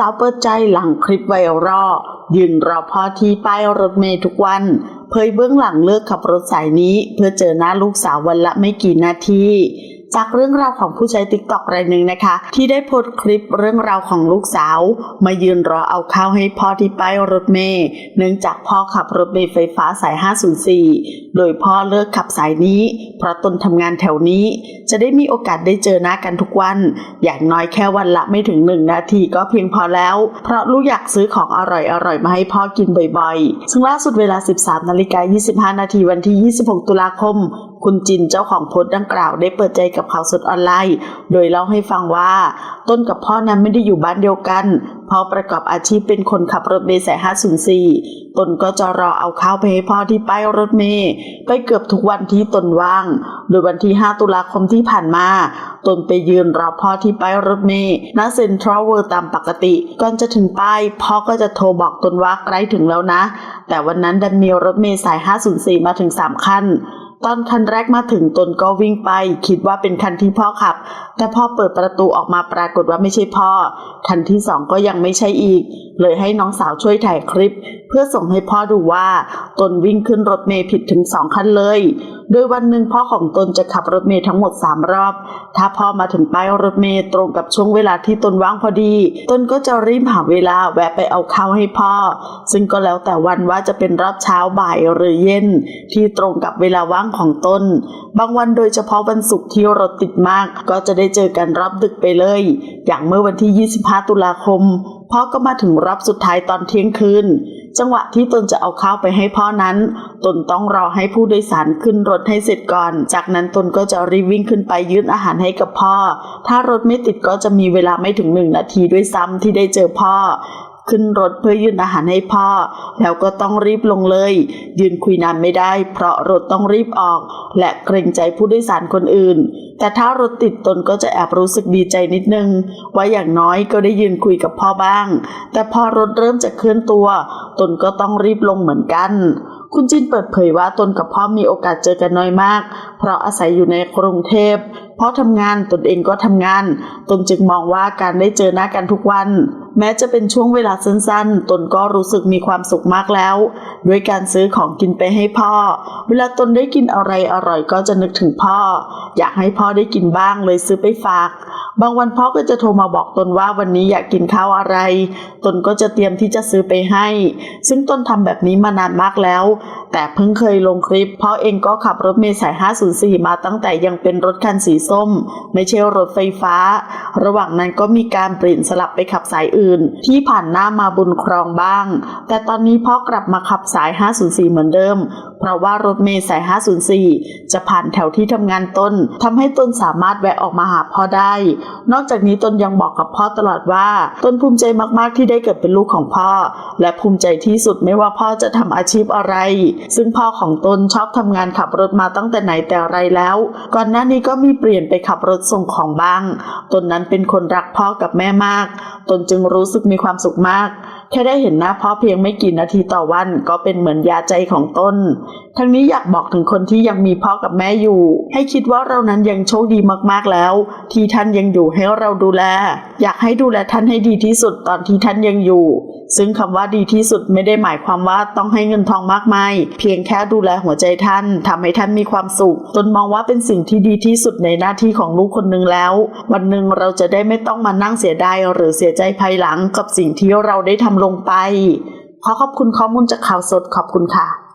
สาวเปิดใจหลังคลิปไวรัลยืนรอพ่อที่ป้ายรถเมย์ทุกวัน เผยเบื้องหลังเลิกขับรถสายนี้ เพื่อเจอหน้าลูกสาววันละไม่กี่นาที จากเรื่องราวของผู้ใช้ติ๊กต็อกรายหนึ่งนะคะ ที่ได้โพสต์คลิปเรื่องราวของลูกสาว มายืนรอเอาข้าวให้พ่อที่ป้ายรถเมล์เนื่องจากพ่อขับรถเมล์ไฟฟ้าสาย 504 โดยพ่อเลิกขับสายนี้ เพราะตนทำงานแถวนี้ จะได้มีโอกาสได้เจอหน้ากันทุกวัน อย่างน้อยแค่วันละไม่ถึงหนึ่งนาทีก็เพียงพอแล้ว เพราะลูกอยากซื้อของอร่อยๆมาให้พ่อกินบ่อยๆ ซึ่งล่าสุดเวลา 13นาฬิกา25 นาทีวันที่ 26 ตุลาคม คุณจินเจ้าของโพสต์ดังกล่าวได้เปิดใจกับข่าวสดออนไลน์ โดยเล่าให้ฟังว่า ต้นกับพ่อนั้นไม่ได้อยู่บ้านเดียวกันพ่อประกอบอาชีพเป็นคนขับรถเมล์สาย504 ตนก็จะรอเอาข้าวไปให้พ่อที่ป้ายรถเมล์ไปเกือบทุกวันที่ตนว่าง โดยวันที่ 5 ตุลาคมที่ผ่านมา ตนไปยืนรอพ่อที่ป้ายรถเมล์ณเซ็นทรัลเวิลด์ตามปกติ ก่อนจะถึงป้ายพ่อก็จะโทรบอกตนว่าใกล้ถึงแล้วนะ แต่วันนั้นดันมีรถเมล์สาย 504 มาถึง 3 คัน ตอนคันแรกมาถึงตนก็วิ่งไป คิดว่าเป็นคันที่พ่อขับ แต่พ่อเปิดประตูออกมาปรากฏว่าไม่ใช่พ่อ คันที่สองก็ยังไม่ใช่อีก เลยให้น้องสาวช่วยถ่ายคลิป เพื่อส่งให้พ่อดูว่า ตนวิ่งขึ้นรถเมล์ผิดถึงสองคันเลย โดยวันหนึ่งพ่อของตนจะขับรถเมล์ทั้งหมดสามรอบ ถ้าพ่อมาถึงป้ายรถเมล์ตรงกับช่วงเวลาที่ตนว่างพอดี ตนก็จะรีบหาเวลาแวะไปเอาข้าวให้พ่อ ซึ่งก็แล้วแต่วันว่าจะเป็นรอบเช้าบ่ายหรือเย็น ที่ตรงกับเวลาว่างของตน บางวันโดยเฉพาะวันศุกร์ที่รถติดมาก ก็จะได้เจอกันรอบดึกไปเลย อย่างเมื่อวันที่ 25 ตุลาคมพ่อก็มาถึงรอบสุดท้ายตอนเที่ยงคืน จังหวะที่ตนจะเอาข้าวไปให้พ่อนั้น ตนต้องรอให้ผู้โดยสารขึ้นรถให้เสร็จก่อน จากนั้นตนก็จะรีบวิ่งขึ้นไปยื่นอาหารให้กับพ่อ ถ้ารถไม่ติดก็จะมีเวลาไม่ถึงหนึ่งนาทีด้วยซ้ำที่ได้เจอพ่อ ขึ้นรถเพื่อยื่นอาหารให้พ่อ แล้วก็ต้องรีบลงเลย ยืนคุยนานไม่ได้ เพราะรถต้องรีบออก และเกรงใจผู้โดยสารคนอื่น แต่ถ้ารถติดตนก็จะแอบรู้สึกดีใจนิดนึง ว่าอย่างน้อยก็ได้ยืนคุยกับพ่อบ้าง แต่พอรถเริ่มจะเคลื่อนตัว ตนก็ต้องรีบลงเหมือนกันคุณจินเปิดเผยว่าตนกับพ่อมีโอกาสเจอกันน้อยมาก เพราะอาศัยอยู่ในกรุงเทพ เพ่อทำงานตนเองก็ทำงาน ตนจึงมองว่าการได้เจอหน้ากันทุกวัน แม้จะเป็นช่วงเวลาสั้นๆ ตนก็รู้สึกมีความสุขมากแล้ว ด้วยการซื้อของกินไปให้พ่อ เวลาตนได้กินอะไรอร่อยก็จะนึกถึงพ่อ อยากให้พ่อได้กินบ้างเลยซื้อไปฝาก บางวันพ่อก็จะโทรมาบอกตนว่าวันนี้อยากกินข้าวอะไร ตนก็จะเตรียมที่จะซื้อไปให้ ซึ่งตนทำแบบนี้มานานมากแล้ว แต่เพิ่งเคยลงคลิป พ่อเองก็ขับรถเมล์สาย 504 มาตั้งแต่ยังเป็นรถคันสีส้ม ไม่ใช่รถไฟฟ้า ระหว่างนั้นก็มีการเปลี่ยนสลับไปขับสายอื่น ที่ผ่านหน้ามาบุญครองบ้าง แต่ตอนนี้พ่อกลับมาขับสาย 504 เหมือนเดิม เพราะว่ารถเมล์สาย 504 จะผ่านแถวที่ทำงานตนทำให้ตนสามารถแวะออกมาหาพ่อได้ นอกจากนี้ตนยังบอกกับพ่อตลอดว่า ตนภูมิใจมากๆที่ได้เกิดเป็นลูกของพ่อ และภูมิใจที่สุดไม่ว่าพ่อจะทำอาชีพอะไร ซึ่งพ่อของตนชอบทำงานขับรถมาตั้งแต่ไหนแต่ไรแล้ว ก่อนหน้านี้ก็มีเปลี่ยลี่ยนไปขับรถส่งของบ้าง ตนนั้นเป็นคนรักพ่อกับแม่มาก ตนจึงรู้สึกมีความสุขมาก แค่ได้เห็นหน้าพ่อเพียงไม่กี่นาทีต่อวันก็เป็นเหมือนยาใจของตนทั้งนี้อยากบอกถึงคนที่ยังมีพ่อกับแม่อยู่ ให้คิดว่าเรานั้นยังโชคดีมากๆแล้ว ที่ท่านยังอยู่ให้เราดูแล อยากให้ดูแลท่านให้ดีที่สุดตอนที่ท่านยังอยู่ซึ่งคำว่าดีที่สุดไม่ได้หมายความว่าต้องให้เงินทองมากมาย เพียงแค่ดูแลหัวใจท่านทำให้ท่านมีความสุขตนมองว่าเป็นสิ่งที่ดีที่สุดในหน้าที่ของลูกคนหนึ่งแล้ว วันหนึ่งเราจะได้ไม่ต้องมานั่งเสียดายหรือเสียใจภายหลังกับสิ่งที่เราได้ทำลงไป ขอขอบคุณข้อมูลจากข่าวสดขอบคุณค่ะ